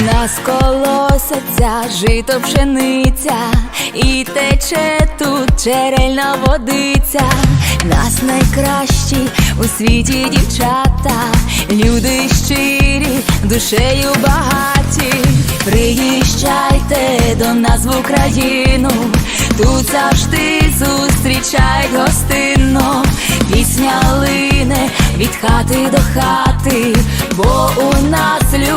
Нас колосяться жито пшениця, і тече тут джерельна водиця. Нас найкращі у світі дівчата, люди щирі, душею багаті. Приїжджайте до нас в Україну, тут завжди зустрічають гостинно. Пісня лине від хати до хати, бо у нас люди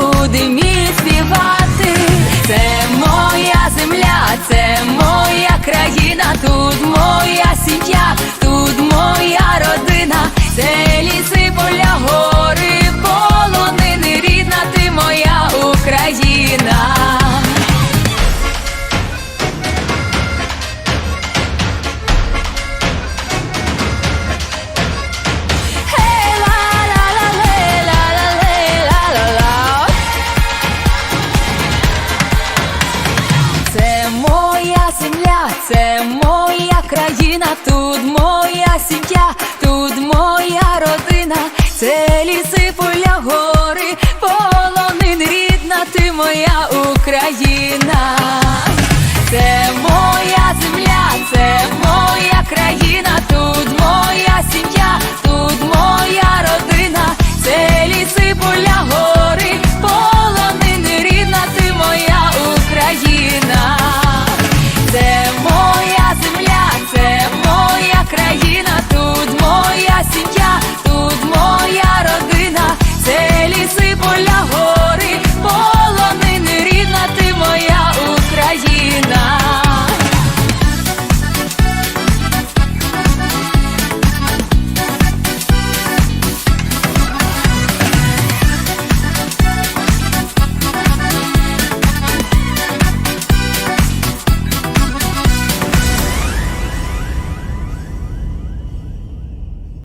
це моя країна, тут моя сім'я, тут моя родина, це ліси, поля, гори, полонин, рідна ти моя Україна.